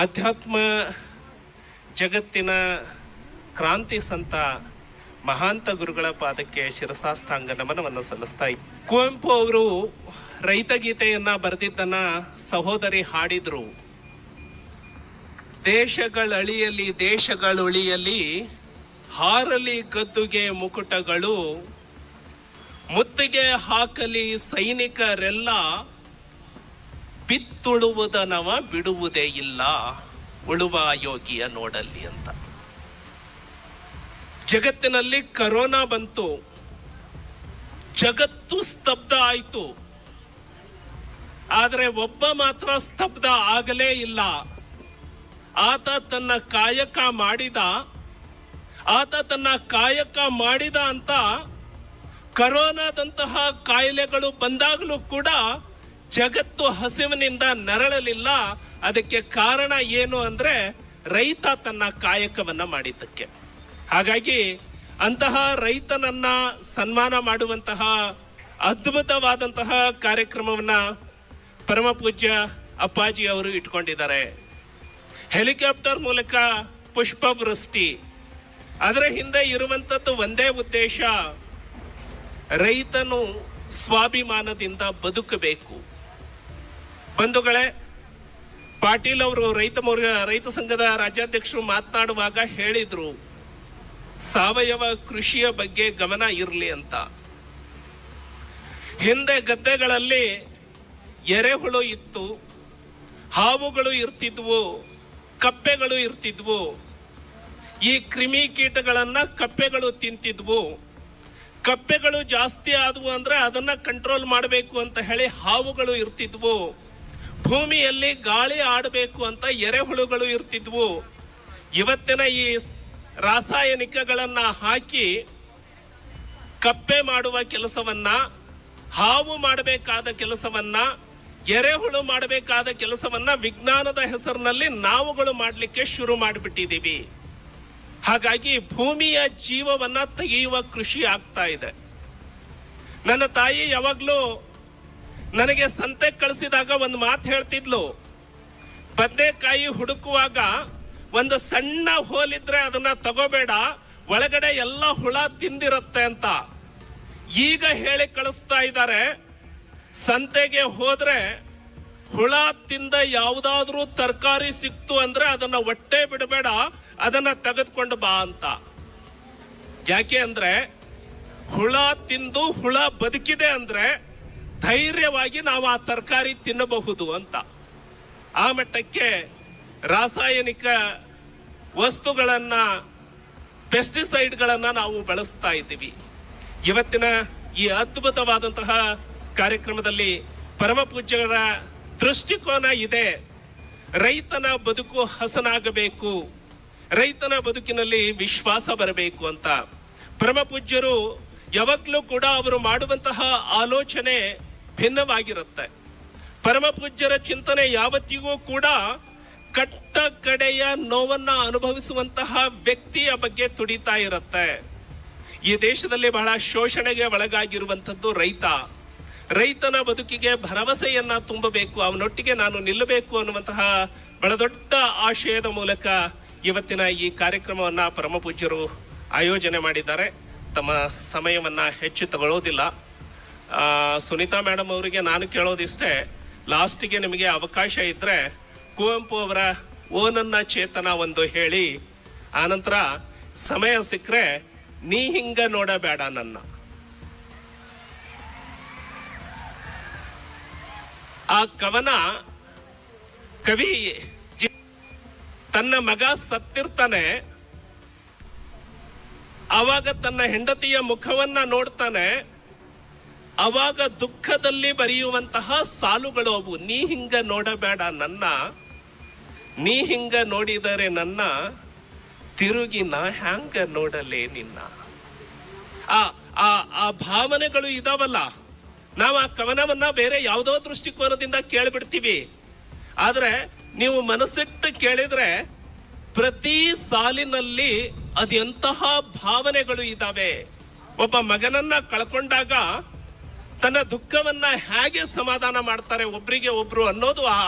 ಆಧ್ಯಾತ್ಮ ಜಗತ್ತಿನ ಕ್ರಾಂತಿ ಸಂತ ಮಹಾಂತ ಗುರುಗಳ ಪಾದಕ್ಕೆ ಶಿರಸಾಷ್ಟಾಂಗ ನಮನವನ್ನು ಸಲ್ಲಿಸ್ತಾ. ಕುವೆಂಪು ಅವರು ರೈತ ಗೀತೆಯನ್ನ ಬರೆದಿದ್ದನ್ನ ಸಹೋದರಿ ಹಾಡಿದ್ರು ದೇಶಗಳಳಿಯಲಿ ದೇಶಗಳುಳಿಯಲಿ ಹಾರಲಿ ಗದ್ದುಗೆ ಮುಕುಟಗಳು, ಮುತ್ತಿಗೆ ಹಾಕಲಿ ಸೈನಿಕರೆಲ್ಲ ಬಿತ್ತುಳುವುದನವ ಬಿಡುವುದೇ ಇಲ್ಲ. ಉಳುವ ಯೋಗಿಯ ನೋಡಲ್ಲಿ ಅಂತ. ಜಗತ್ತಿನಲ್ಲಿ ಕರೋನಾ ಬಂತು. ಜಗತ್ತು ಸ್ತಬ್ಧ ಆಯಿತು. ಆದರೆ ಒಬ್ಬ ಮಾತ್ರ ಸ್ತಬ್ಧ ಆಗಲೇ ಇಲ್ಲ. ಆತ ತನ್ನ ಕಾಯಕ ಮಾಡಿದ. ಆತ ತನ್ನ ಕಾಯಕ ಮಾಡಿದ ಅಂತ ಕರೋನಾದಂತಹ ಕಾಯಿಲೆಗಳು ಬಂದಾಗಲೂ ಕೂಡ ಜಗತ್ತು ಹಸಿವಿನಿಂದ ನರಳಲಿಲ್ಲ. ಅದಕ್ಕೆ ಕಾರಣ ಏನು ಅಂದ್ರೆ ರೈತ ತನ್ನ ಕಾಯಕವನ್ನ ಮಾಡಿದ್ದಕ್ಕೆ. ಹಾಗಾಗಿ ಅಂತಹ ರೈತನನ್ನ ಸನ್ಮಾನ ಮಾಡುವಂತಹ ಅದ್ಭುತವಾದಂತಹ ಕಾರ್ಯಕ್ರಮವನ್ನ ಪರಮ ಪೂಜ್ಯ ಅಪ್ಪಾಜಿ ಅವರು ಇಟ್ಕೊಂಡಿದ್ದಾರೆ. ಹೆಲಿಕಾಪ್ಟರ್ ಮೂಲಕ ಪುಷ್ಪವೃಷ್ಟಿ. ಅದರ ಹಿಂದೆ ಇರುವಂತದ್ದು ಒಂದೇ ಉದ್ದೇಶ, ರೈತನು ಸ್ವಾಭಿಮಾನದಿಂದ ಬದುಕಬೇಕು. ಬಂಧುಗಳೇ, ಪಾಟೀಲ್ ಅವರು ರೈತ ರೈತ ಸಂಘದ ರಾಜ್ಯಾಧ್ಯಕ್ಷರು ಮಾತನಾಡುವಾಗ ಹೇಳಿದ್ರು, ಸಾವಯವ ಕೃಷಿಯ ಬಗ್ಗೆ ಗಮನ ಇರಲಿ ಅಂತ. ಹಿಂದೆ ಗದ್ದೆಗಳಲ್ಲಿ ಎರೆಹುಳು ಇತ್ತು, ಹಾವುಗಳು ಇರ್ತಿದ್ವು, ಕಪ್ಪೆಗಳು ಇರ್ತಿದ್ವು, ಈ ಕ್ರಿಮಿ ಕೀಟಗಳನ್ನ ಕಪ್ಪೆಗಳು ತಿಂತಿದ್ವು. ಕಪ್ಪೆಗಳು ಜಾಸ್ತಿ ಆದವು ಅಂದ್ರೆ ಅದನ್ನ ಕಂಟ್ರೋಲ್ ಮಾಡಬೇಕು ಅಂತ ಹೇಳಿ ಹಾವುಗಳು ಇರ್ತಿದ್ವು. ಭೂಮಿಯಲ್ಲಿ ಗಾಳಿ ಆಡಬೇಕು ಅಂತ ಎರೆಹುಳುಗಳು ಇರ್ತಿದ್ವು. ಇವತ್ತಿನ ಈ ರಾಸಾಯನಿಕಗಳನ್ನ ಹಾಕಿ ಕಪ್ಪೆ ಮಾಡುವ ಕೆಲಸವನ್ನ, ಹಾವು ಮಾಡಬೇಕಾದ ಕೆಲಸವನ್ನ, ಎರೆಹುಳು ಮಾಡಬೇಕಾದ ಕೆಲಸವನ್ನ ವಿಜ್ಞಾನದ ಹೆಸರಿನಲ್ಲಿ ನಾವುಗಳು ಮಾಡಲಿಕ್ಕೆ ಶುರು ಮಾಡಿಬಿಟ್ಟಿದ್ದೀವಿ. ಹಾಗಾಗಿ ಭೂಮಿಯ ಜೀವವನ್ನ ತೆಗೆಯುವ ಕೃಷಿ ಆಗ್ತಾ ಇದೆ. ನನ್ನ ತಾಯಿ ಯಾವಾಗ್ಲೂ ನನಗೆ ಸಂತೆ ಕಳಿಸಿದಾಗ ಒಂದು ಮಾತು ಹೇಳ್ತಿದ್ಲು. ಬದನೆಕಾಯಿ ಹುಡುಕುವಾಗ ಒಂದು ಸಣ್ಣ ಹೋಲಿದ್ರೆ ಅದನ್ನ ತಗೋಬೇಡ, ಒಳಗಡೆ ಎಲ್ಲ ಹುಳ ತಿಂದಿರತ್ತೆ ಅಂತ. ಈಗ ಹೇಳಿ ಕಳಿಸ್ತಾ ಇದ್ದಾರೆ. ಸಂತೆಗೆ ಹೋದ್ರೆ ಹುಳ ತಿಂದ ಯಾವುದಾದ್ರೂ ತರಕಾರಿ ಸಿಕ್ತು ಅಂದ್ರೆ ಅದನ್ನ ಒಟ್ಟೆ ಬಿಡಬೇಡ, ಅದನ್ನ ತೆಗೆದುಕೊಂಡು ಬಾ ಅಂತ. ಯಾಕೆ ಅಂದ್ರೆ ಹುಳ ತಿಂದು ಹುಳ ಬದುಕಿದೆ ಅಂದ್ರೆ ಧೈರ್ಯವಾಗಿ ನಾವು ಆ ತರಕಾರಿ ತಿನ್ನಬಹುದು ಅಂತ. ಆ ಮಟ್ಟಕ್ಕೆ ರಾಸಾಯನಿಕ ವಸ್ತುಗಳನ್ನ ಪೆಸ್ಟಿಸೈಡ್ಗಳನ್ನು ನಾವು ಬಳಸ್ತಾ ಇದ್ದೀವಿ. ಇವತ್ತಿನ ಈ ಅದ್ಭುತವಾದಂತಹ ಕಾರ್ಯಕ್ರಮದಲ್ಲಿ ಪರಮ ಪೂಜ್ಯರ ದೃಷ್ಟಿಕೋನ ಇದೆ. ರೈತನ ಬದುಕು ಹಸನಾಗಬೇಕು. ರೈತನ ಬದುಕಿನಲ್ಲಿ ವಿಶ್ವಾಸ ಬರಬೇಕು ಅಂತ. ಪರಮ ಪೂಜ್ಯರು ಯಾವಾಗ್ಲೂ ಕೂಡ ಅವರು ಮಾಡುವಂತಹ ಆಲೋಚನೆ ಭಿನ್ನವಾಗಿರುತ್ತೆ. ಪರಮ ಪೂಜ್ಯರ ಚಿಂತನೆ ಯಾವತ್ತಿಗೂ ಕೂಡ ಕಟ್ಟ ಕಡೆಯ ನೋವನ್ನ ಅನುಭವಿಸುವಂತಹ ವ್ಯಕ್ತಿಯ ಬಗ್ಗೆ ತುಡಿತಾ ಇರುತ್ತೆ. ಈ ದೇಶದಲ್ಲಿ ಬಹಳ ಶೋಷಣೆಗೆ ಒಳಗಾಗಿರುವಂತದ್ದು ರೈತ. ರೈತನ ಬದುಕಿಗೆ ಭರವಸೆಯನ್ನ ತುಂಬಬೇಕು, ಅವನೊಟ್ಟಿಗೆ ನಾನು ನಿಲ್ಲಬೇಕು ಅನ್ನುವಂತಹ ಬಹಳ ದೊಡ್ಡ ಆಶಯದ ಮೂಲಕ ಇವತ್ತಿನ ಈ ಕಾರ್ಯಕ್ರಮವನ್ನ ಪರಮ ಪೂಜ್ಯರು ಆಯೋಜನೆ ಮಾಡಿದ್ದಾರೆ. ತಮ್ಮ ಸಮಯವನ್ನ ಹೆಚ್ಚು ತಗೊಳ್ಳೋದಿಲ್ಲ. ಸುನೀತಾ ಮೇಡಮ್ ಅವರಿಗೆ ನಾನು ಕೇಳೋದಿಷ್ಟೇ, ಲಾಸ್ಟಿಗೆ ನಿಮಗೆ ಅವಕಾಶ ಇದ್ರೆ ಕುವೆಂಪು ಅವರ ಓನನ್ನ ಚೇತನ ಒಂದು ಹೇಳಿ. ಆನಂತರ ಸಮಯ ಸಿಕ್ಕರೆ ನೀ ಹಿಂಗ ನೋಡಬೇಡ ನನ್ನ. ಆ ಕವನ ಕವಿ ತನ್ನ ಮಗ ಸತ್ತಿರ್ತಾನೆ. ಆವಾಗ ತನ್ನ ಹೆಂಡತಿಯ ಮುಖವನ್ನ ನೋಡ್ತಾನೆ. ಅವಾಗ ದುಃಖದಲ್ಲಿ ಬರೆಯುವಂತಹ ಸಾಲುಗಳು ಅವು. ನೀ ಹಿಂಗ ನೋಡಬೇಡ ನನ್ನ. ನೀ ಹಿಂಗ ನೋಡಿದರೆ ನನ್ನ. ತಿರುಗಿ ನಾ ಹ್ಯಾಂಗ ನೋಡಲೇ ನಿನ್ನ. ಆ ಆ ಆ ಭಾವನೆಗಳು ಇದಾವಲ್ಲ. ನಾವು ಆ ಕವನವನ್ನ ಬೇರೆ ಯಾವುದೋ ದೃಷ್ಟಿಕೋನದಿಂದ ಕೇಳಿಬಿಡ್ತೀವಿ. ಆದ್ರೆ ನೀವು ಮನಸ್ಸಿಟ್ಟು ಕೇಳಿದ್ರೆ ಪ್ರತಿ ಸಾಲಿನಲ್ಲಿ ಅದೆಂತಹ ಭಾವನೆಗಳು ಇದ್ದಾವೆ ಒಬ್ಬ ಮಗನನ್ನ ಕಳ್ಕೊಂಡಾಗ ತನ್ನ ದುಃಖವನ್ನ ಹೇಗೆ ಸಮಾಧಾನ ಮಾಡ್ತಾರೆ ಒಬ್ರಿಗೆ ಒಬ್ರು ಅನ್ನೋದು ಆ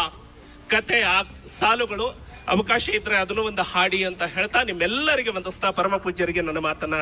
ಕತೆ, ಆ ಸಾಲುಗಳು ಅವಕಾಶ ಇದ್ರೆ ಅದನ್ನು ಒಂದು ಹಾಡಿ ಅಂತ ಹೇಳ್ತಾ ನಿಮ್ಮೆಲ್ಲರಿಗೆ ವಂದಿಸ್ತಾ ಪರಮ ಪೂಜ್ಯರಿಗೆ ನನ್ನ ಮಾತನ್ನ